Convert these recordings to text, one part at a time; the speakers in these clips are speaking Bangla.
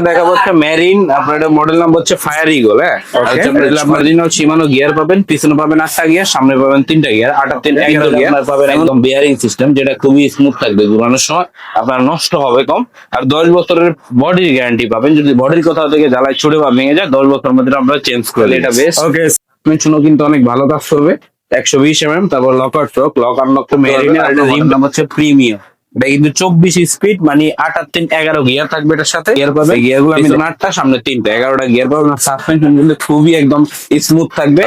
দেখা মেরিন আপনার এটা মডেল নাম্বার হচ্ছে ফায়ার ইগল হ্যাঁ? Okay. অরিজিনাল সীমানো গিয়ার পাবেন পিছনে পাবেন আটটা গিয়ার সামনে পাবেন তিনটা গিয়ার আটা তিন গিয়ার পাবেন একদম বিয়ারিং সিস্টেম যেটা খুবই স্মুথ থাকবে ঘুরানোর সময় আপনার নষ্ট হবে কম। আর দশ বছরের বডির গ্যারান্টি পাবেন যদি বডির কোথাও থেকে জ্বালায় ছুটে বা ভেঙে যায় দশ বছরের মধ্যে আপনারা চেঞ্জ করে এটা বেশ। ওকে পেছনও কিন্তু অনেক ভালো কাজ করবে একশো বিশ এম এম তারপর লকার ট্রক লক আনলক মেরিন আর রিম নাম হচ্ছে প্রিমিয়াম এটা কিন্তু চব্বিশ স্পিড মানে আট আর তিন এগারো গিয়ার থাকবে এটার সাথে। গিয়ার পাবে গিয়ারগুলো আমি আটটা সামনে তিনটা এগারোটা গিয়ার পাবে সাসপেনশন কিন্তু খুবই একদম স্মুথ থাকবে।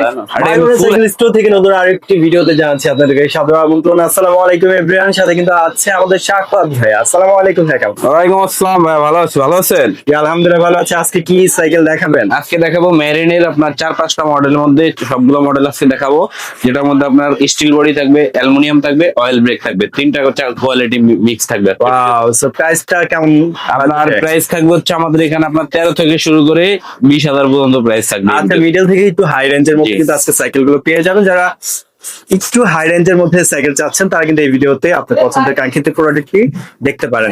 স্টোর থেকে নতুন আরেকটি ভিডিওতে জানাচ্ছি আপনাদেরকে। সাদর আমন্ত্রণ আসসালামু আলাইকুম এভরিওয়ান সাথে কিন্তু আছে আমাদের শাকপাত ভাই। আসসালামু আলাইকুম ভাই কেমন? ওয়ালাইকুম আসসালাম ভাই ভালো আছি ভালো আছেন? আলহামদুলিল্লাহ ভালো আছে। আজকে কি সাইকেল দেখাবেন? আজকে দেখাবো মেরিনের আপনার চার পাঁচটা মডেলের মধ্যে সবগুলো মডেল আজকে দেখাবো। যেটার মধ্যে আপনার স্টিল বডি থাকবে অ্যালুমিনিয়াম থাকবে অয়েল ব্রেক থাকবে। তিনটা কোয়ালিটি মিক্স থাকবে ওয়াও সো প্রাইসটা কেমন? আপনার প্রাইস থাকবে হচ্ছে আমাদের এখানে আপনার তেরো থেকে শুরু করে বিশ হাজার পর্যন্ত প্রাইস থাকবে। আচ্ছা মিডল থেকে একটু হাই রেঞ্জের মধ্যে। কিন্তু আজকে সাইকেলগুলো পেয়ে যাবেন। যারা একটু হাই রেঞ্জের মধ্যে সাইকেল চাচ্ছেন তারা কিন্তু এই ভিডিওতে আপনার পছন্দের কাঙ্ক্ষিত প্রোডাক্টটি দেখতে পারেন।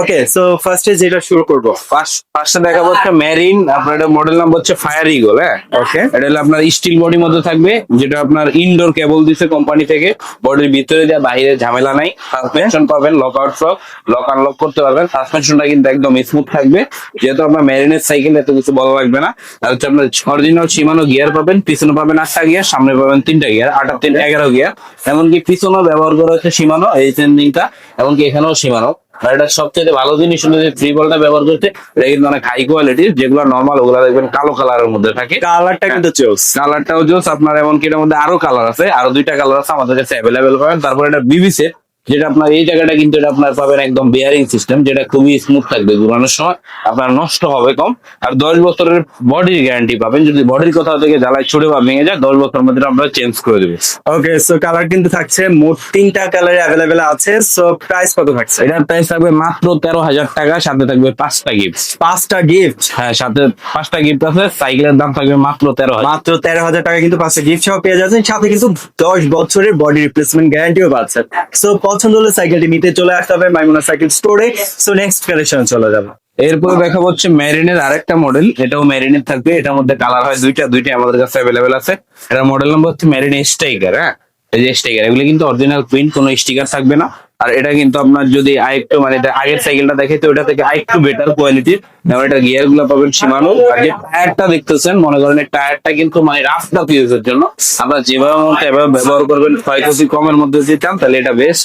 ওকে সো ফার্স্টে যেটা শুরু করব। ফার্স্টে দেখাবো হচ্ছে মেরিন আপনার এটা মডেল নাম্বার হচ্ছে ফায়ার ইগল হ্যাঁ? ওকে এটা হলো আপনার স্টিল বডির মধ্যে থাকবে যেটা আপনার ইনডোর কেবল দিছে কোম্পানি থেকে। বডির ভিতরে দেওয়া বাইরে ঝামেলা নাই। সাসপেনশন পাবেন lock out fork lock unlock করতে পারবেন। সাসপেনশনটা কিন্তু একদম স্মুথ থাকবে। যেহেতু আপনার ম্যারিনের সাইকেল এত কিছু বলা লাগবে না। আর হচ্ছে আপনার অরিজিনাল সীমানো গিয়ার পাবেন পিছনে পাবেন আটটা গিয়ার সামনে পাবেন তিনটা গিয়ার আট তিন এগারো গিয়া এমনকি পিছনে ব্যবহার করা হচ্ছে সীমানো এই চেঞ্জিংটা এমনকি এখানেও সীমানো। আর এটা সবচেয়ে ভালো জিনিস হলো যে থ্রি বলটা ব্যবহার করতে এটা কিন্তু অনেক হাই কোয়ালিটির যেগুলো নর্মাল ওগুলো দেখবেন কালো কালারের মধ্যে থাকে। কালারটা কিন্তু চোস কালারটাও জোস আপনার এমনকি এটার মধ্যে আরও কালার আছে আরও দুইটা কালার আছে আমাদের কাছে অ্যাভেলেবেল পাবেন তারপর এটা বিবিসের যেটা আপনার এই জায়গাটা কিন্তু এটা আপনার পাবেন একদম বিয়ারিং সিস্টেম যেটা খুবই স্মুথ থাকবে ঘুরানোর সময়। আপনার নষ্ট হবে কম। আর দশ বছরের বডির গ্যারান্টি পাবেন। যদি বডির কোথাও থেকে জ্বালায় ছুটে বা ভেঙে যায় দশ বছরের মধ্যে আমরা চেঞ্জ করে দেবে। ওকে সো কালার কিন্তু থাকছে মোট তিনটা কালারে অ্যাভেলেবেল আছে। সো প্রাইস কত থাকছে? এটার প্রাইস থাকবে মাত্র তেরো হাজার টাকা সাথে থাকবে পাঁচটা গিফট পাঁচটা গিফট হ্যাঁ সাথে পাঁচটা গিফট আছে। সাইকেলের দাম থাকবে মাত্র তেরো মাত্র তেরো হাজার টাকা কিন্তু পাঁচটা গিফট সহ পেয়ে যাচ্ছেন। সাথে কিন্তু দশ বছরের বডি রিপ্লেসমেন্ট গ্যারান্টিও পাচ্ছেন। সো পছন্দ হলে সাইকেলটি নিতে চলে আসতে হবে মাইমুনা সাইকেল স্টোরে। সো নেক্সট কালেকশন চলে যাবে। এরপরে দেখাবো হচ্ছে মেরিনের আরেকটা মডেল এটাও মেরিনের থাকবে। এটার মধ্যে কালার হয় দুইটা দুইটা আমাদের কাছে অ্যাভেলেবেল আছে। এটা মডেল নাম্বার হচ্ছে মেরিন স্টাইকার হ্যাঁ? এই যে স্টাইকার এগুলো কিন্তু অরিজিনাল প্রিন্ট কোনো স্টিকার থাকবে না। আর এটা কিন্তু আপনার যদি আরেকটু মানে আগের সাইকেলটা দেখে, তো ওটা থেকে আরেকটু বেটার কোয়ালিটির যেমন এটা গিয়ারগুলো পাবেন সীমানো আর যে টায়ারটা দেখতেছেন, মনে করেন টায়ারটা কিন্তু মানে রাস্তা ইউজের জন্য। আপনারা যেভাবে এভাবে ব্যবহার করবেন। ক্ষয়ক্ষতি কমের মধ্যে চান, তাহলে এটা বেস্ট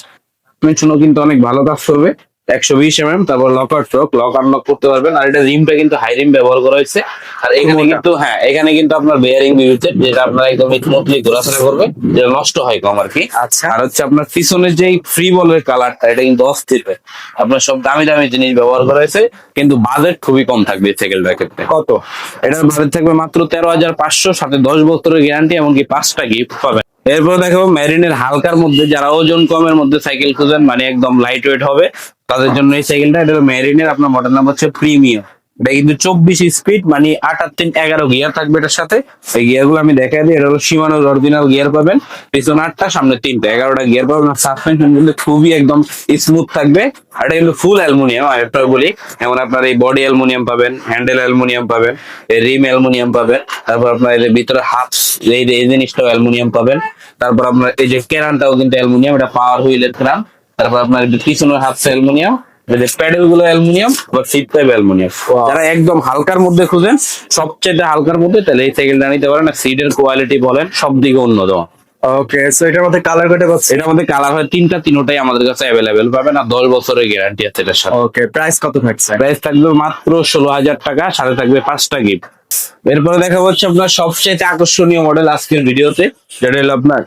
পেছনও কিন্তু অনেক ভালো কাজ করবে। একশো বিশ এম এম তারপর লকার ট্রক লক আনলক করতে পারবেন। আর এটা রিমটা কিন্তু হাই রিম ব্যবহার করা হয়েছে। আর এখানে কিন্তু হ্যাঁ এখানে কিন্তু আপনার বেয়ারিং বিবিতে যেটা আপনার একদম স্মুথলি ঘোরাফেরা করবে যেটা নষ্ট হয় কম আর কি আচ্ছা। আর হচ্ছে আপনার পিছনের যে ফ্রি বলের কালারটা এটা কিন্তু অস্থির। আপনার সব দামি দামি জিনিস ব্যবহার করা হয়েছে কিন্তু বাজেট খুবই কম থাকবে সাইকেলটার ক্ষেত্রে কত? এটার বাজেট থাকবে মাত্র তেরো হাজার পাঁচশো সাথে দশ বছরের গ্যারান্টি এমনকি পাঁচটা গিফট পাবেন। এরপর দেখাবো মেরিনের হালকার মধ্যে যারা ওজন কমের মধ্যে সাইকেল খুঁজেন মানে একদম লাইট ওয়েট হবে, তাদের জন্য এই সাইকেলটা, এটা মেরিনের আপনার মডেল নাম হচ্ছে প্রিমিয়াম এটা কিন্তু চব্বিশ স্পিড মানে আট আর তিন এগারো গিয়ার থাকবে এটার সাথে। এই গিয়ারগুলো আমি দেখাই দিই, এটা হলো সীমানোর অরিজিনাল গিয়ার পাবেন। পিছনে আটটা, সামনে তিনটা, এগারোটা গিয়ার পাবেন। সাসপেনশন কিন্তু খুবই একদম স্মুথ থাকবে। আর এটা কিন্তু ফুল অ্যালুমিনিয়াম আরেকটা বলি, যেমন আপনার এই বডি অ্যালুমিনিয়াম পাবেন হ্যান্ডেল অ্যালুমিনিয়াম পাবেন রিম অ্যালুমিনিয়াম পাবেন, তারপর আপনার এই ভিতরে হাফ এই জিনিসটাও অ্যালুমিনিয়াম পাবেন। তারপর আপনার এই যে কেরানটাও কিন্তু অ্যালুমিনিয়াম এটা পাওয়ার হুইলের কেরান। তারপর আপনার পিছনের হাফ অ্যালুমিনিয়াম এই যে প্যাডেলগুলো অ্যালুমিনিয়াম বা সিট অ্যালুমিনিয়াম। যারা একদম হালকার মধ্যে খুঁজেন সবচেয়ে হালকার মধ্যে তাহলে এই সাইকেলটা নিতে পারেন আর সিটের কোয়ালিটি বলেন সব দিকে ওকে সো এটার মধ্যে কালার এটার মধ্যে কালার হয় তিনটা তিনোটাই আমাদের কাছে পাবেন আর বছরের গ্যারান্টি আছে এটার সাথে। ওকে প্রাইস কত থাকছে? প্রাইস থাকবে মাত্র ষোলো হাজার টাকা সাথে থাকবে পাঁচটা গিফট এরপরে দেখা হচ্ছে আপনার সবচেয়ে আকর্ষণীয় মডেল আজকের ভিডিওতে যেটা হলো আপনার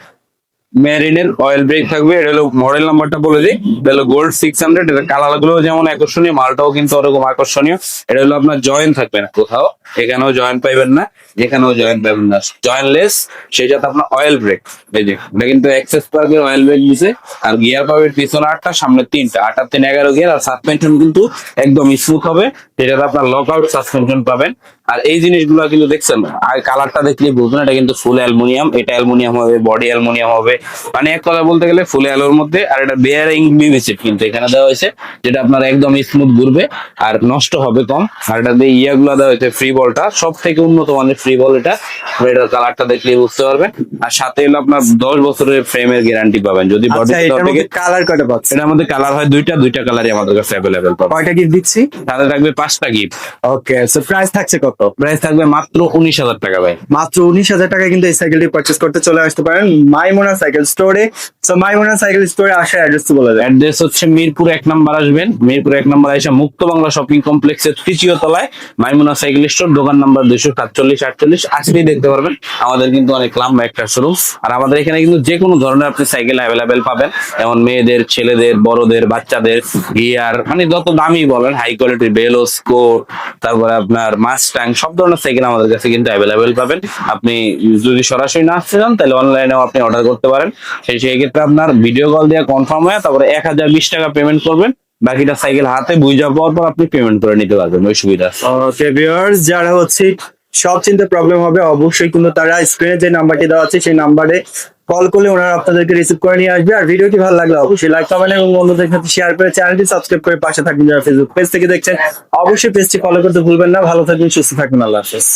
মেরিনের অয়েল ব্রেক থাকবে, এটা হলো মডেল নাম্বারটা বলে দিই। এটা হলো গোল্ড সিক্স হান্ড্রেড এটা কালারগুলো যেমন আকর্ষণীয়, মালটাও কিন্তু ওরকম আকর্ষণীয়। এটা হলো আপনার জয়েন থাকবে না কোথাও, এখানেও জয়েন পাইবেন না, যেখানেও জয়েন পাইবেন না। জয়েনলেস সেই সাথে আপনার অয়েল ব্রেক এই যে, এটা কিন্তু এক্সেস পার্কের অয়েল ব্রেক দিছে, আর গিয়ার পাবেন পিছনে আটটা, সামনে তিনটা। আট আর তিন, এগারো গিয়ার আর সাসপেনশন কিন্তু একদম স্মুথ হবে। যেটাতে আপনার লক আউট সাসপেনশন পাবেন। আর এই জিনিসগুলো কিন্তু দেখছেন আর কালারটা দেখলে বুঝবেন এটা কিন্তু ফুল অ্যালুমিনিয়াম এটা অ্যালুমিনিয়াম হবে বডি অ্যালুমিনিয়াম হবে। মানে এক কথা বলতে গেলে ফুল অ্যালোর মধ্যে আর এটা বেয়ারিং বিবিসি কিন্তু এখানে দেওয়া হয়েছে যেটা আপনার একদম স্মুথ ঘুরবে আর নষ্ট হবে কম। আর এটা দিয়ে ইয়াগুলো দেওয়া হয়েছে ফ্রি বলটা সব থেকে উন্নত মানের ফ্রি বল এটা। এটার কালারটা দেখলে বুঝতে পারবেন। আর সাথে হলো আপনার দশ বছরের ফ্রেমের গ্যারান্টি পাবেন। যদি বডি কালার কয়টা পাচ্ছে এটার মধ্যে কালার হয় দুইটা দুইটা কালারই আমাদের কাছে অ্যাভেলেবেল পাবেন। কয়টা গিফট দিচ্ছি? সাথে থাকবে পাঁচটা গিফট ওকে সো প্রাইস থাকছে কত? প্রাইস থাকবে মাত্র উনিশ হাজার টাকা ভাই। মাত্র উনিশ হাজার টাকায় কিন্তু এই সাইকেলটি পারচেস করতে চলে আসতে পারেন মাইমোনা সাইকেল স্টোরে সো মাইমোনা সাইকেল স্টোরে আসার অ্যাড্রেস বলে অ্যাড্রেস হচ্ছে মিরপুর এক নাম্বার আসবেন। মিরপুর এক নাম্বার এসে মুক্ত বাংলা শপিং কমপ্লেক্সের তৃতীয় তলায় মাইমুনা সাইকেল স্টোর দোকান নাম্বার দুইশো সাতচল্লিশ আটচল্লিশ। আসলেই দেখতে পারবেন আমাদের কিন্তু অনেক লম্বা একটা শোরুম আর আমাদের এখানে কিন্তু যে কোনো ধরনের আপনি সাইকেল অ্যাভেলেবেল পাবেন যেমন মেয়েদের ছেলেদের বড়দের বাচ্চাদের গিয়ার মানে যত দামি বলেন হাই কোয়ালিটির বেলো স্কোর তারপরে আপনার মাস্টাং সব ধরনের সাইকেল আমাদের কাছে কিন্তু অ্যাভেলেবেল পাবেন। আপনি যদি সরাসরি না আসতে চান, তাহলে অনলাইনেও আপনি অর্ডার করতে পারেন। সেই সেই ক্ষেত্রে আপনার ভিডিও কল দিয়ে কনফার্ম হয়ে তারপরে এক হাজার বিশ টাকা পেমেন্ট করবেন। বাকিটা সাইকেল হাতে বুঝে পাওয়ার পর আপনি পেমেন্ট করে নিতে পারবেন, ওই সুবিধা যারা হচ্ছে সব চিন্তা প্রবলেম হবে, অবশ্যই কিন্তু তারা স্ক্রিনে যে নাম্বারটি দেওয়া আছে, সেই নাম্বারে কল করলে ওনারা আপনাদেরকে রিসিভ করে নিয়ে আসবে। আর ভিডিওটি ভালো লাগলে অবশ্যই লাইক কমেন্ট এবং বন্ধুদের সাথে শেয়ার করে চ্যানেলটি সাবস্ক্রাইব করে পাশে থাকবেন যারা ফেসবুক পেজ থেকে দেখছেন। অবশ্যই পেজটি ফলো করতে ভুলবেন না। ভালো থাকবেন, সুস্থ থাকবেন। আল্লাহ হাফেজ।